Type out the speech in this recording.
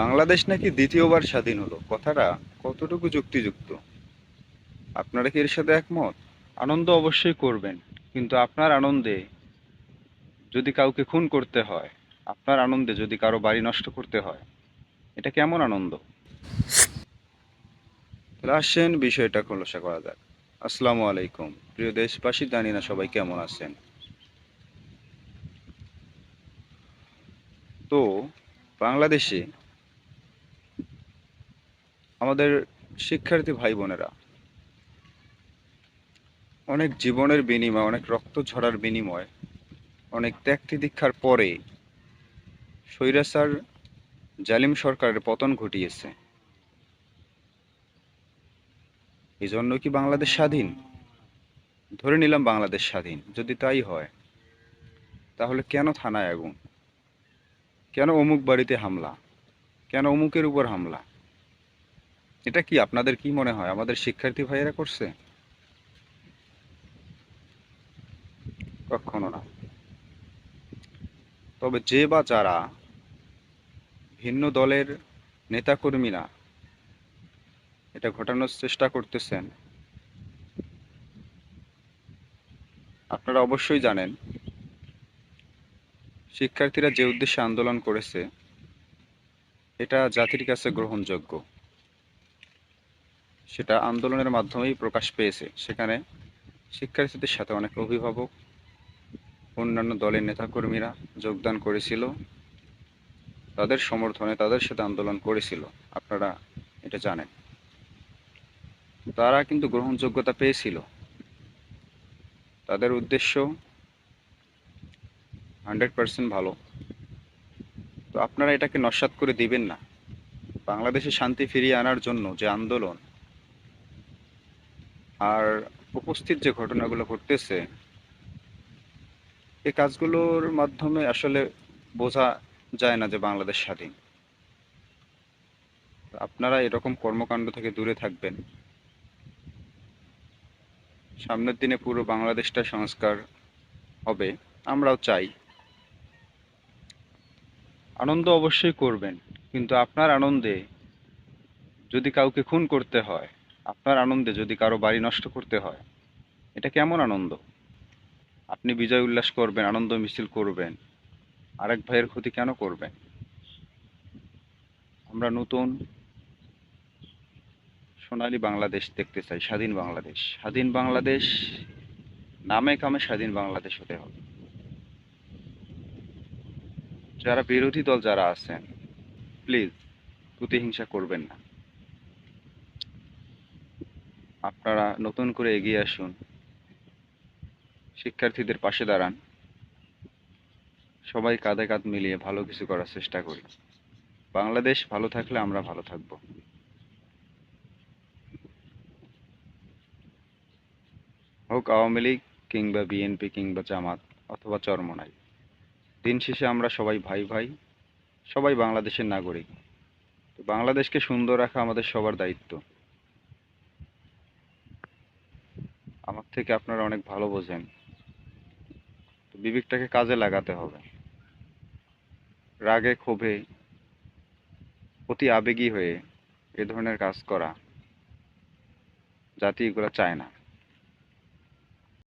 বাংলাদেশ নাকি দ্বিতীয়বার স্বাধীন হলো? কথাটা কতটুকু যুক্তিযুক্ত? আপনারা কি এর সাথে একমত? আনন্দ অবশ্যই করবেন, কিন্তু আপনার আনন্দে যদি কাউকে খুন করতে হয়, আপনার আনন্দে যদি কারও বাড়ি নষ্ট করতে হয়, এটা কেমন আনন্দ? তাহলে আসেন, বিষয়টা খোলসা করা যাক। আসসালামু আলাইকুম। প্রিয় দেশবাসী, জানি না সবাই কেমন আছেন। তো, বাংলাদেশে আমাদের শিক্ষার্থী ভাই বোনেরা, অনেক জীবনের বিনিময়, অনেক রক্ত ঝরার বিনিময়, অনেক ত্যাগ দীক্ষার পরে স্বৈরাচার জালিম সরকারের পতন ঘটিয়েছে। এই জন্য কি বাংলাদেশ স্বাধীন? ধরে নিলাম বাংলাদেশ স্বাধীন। যদি তাই হয়, তাহলে কেন থানায় আগুন? কেন অমুক বাড়িতে হামলা? কেন অমুকের উপর হামলা? এটা কি আপনাদের কি মনে হয়? আমাদের শিক্ষার্থী ভাইয়েরা করছে? কখনো না। তবে যে বা যারা ভিন্ন দলের নেতাকর্মীরা এটা ঘটানোর চেষ্টা করতেছেন, আপনারা অবশ্যই জানেন, শিক্ষার্থীরা যে উদ্দেশ্যে আন্দোলন করেছে, এটা জাতির কাছে গ্রহণযোগ্য। সেটা আন্দোলনের মাধ্যমেই প্রকাশ পেয়েছে। সেখানে শিক্ষার্থীদের সাথে অনেক অভিভাবক, অন্যান্য দলের নেতাকর্মীরা যোগদান করেছিল। তাদের সমর্থনে তাদের সাথে আন্দোলন করেছিল। আপনারা এটা জানেন। তারা কিন্তু গ্রহণযোগ্যতা পেয়েছিল। তাদের উদ্দেশ্য হান্ড্রেড পার্সেন্ট ভালো। তো আপনারা এটাকে নস্বাত করে দিবেন না। বাংলাদেশে শান্তি ফিরিয়ে আনার জন্য যে আন্দোলন আর উপস্থিত যে ঘটনাগুলো ঘটতেছে, এই কাজগুলোর মাধ্যমে আসলে বোঝা যায় না যে বাংলাদেশ স্বাধীন। আপনারা এরকম কর্মকাণ্ড থেকে দূরে থাকবেন। সামনের দিনে পুরো বাংলাদেশটা সংস্কার হবে, আমরাও চাই। আনন্দ অবশ্যই করবেন, কিন্তু আপনার আনন্দে যদি কাউকে খুন করতে হয় আপনার আনন্দে যদি কারও বাড়ি নষ্ট করতে হয়, এটা কেমন আনন্দ? আপনি বিজয় উল্লাস করবেন, আনন্দ মিছিল করবেন, আরেক ভাইয়ের ক্ষতি কেন করবেন? আমরা নতুন সোনালী বাংলাদেশ দেখতে চাই, স্বাধীন বাংলাদেশ। স্বাধীন বাংলাদেশ, নামে কামে স্বাধীন বাংলাদেশ হতে হবে। যারা বিরোধী দল যারা আছেন প্লিজ প্রতিহিংসা করবেন না। আপনারা নতুন করে এগিয়ে আসুন। শিক্ষার্থীদের পাশে দাঁড়ান। সবাই কাঁধে কাঁধ মিলিয়ে ভালো কিছু করার চেষ্টা করি। বাংলাদেশ ভালো থাকলে আমরা ভালো থাকব। হোক আওয়ামী লীগ কিংবা বিএনপি কিংবা জামাত অথবা চরমনাই। দিন শেষে আমরা সবাই ভাই ভাই, সবাই বাংলাদেশের নাগরিক। বাংলাদেশকে সুন্দর রাখা আমাদের সবার দায়িত্ব আমার থেকে আপনারা অনেক ভালো বোঝেন। তো বিবেকটাকে কাজে লাগাতে হবে। রাগে, ক্ষোভে অতি আবেগী হয়ে এ ধরনের কাজ করা জাতি এগুলো চায় না।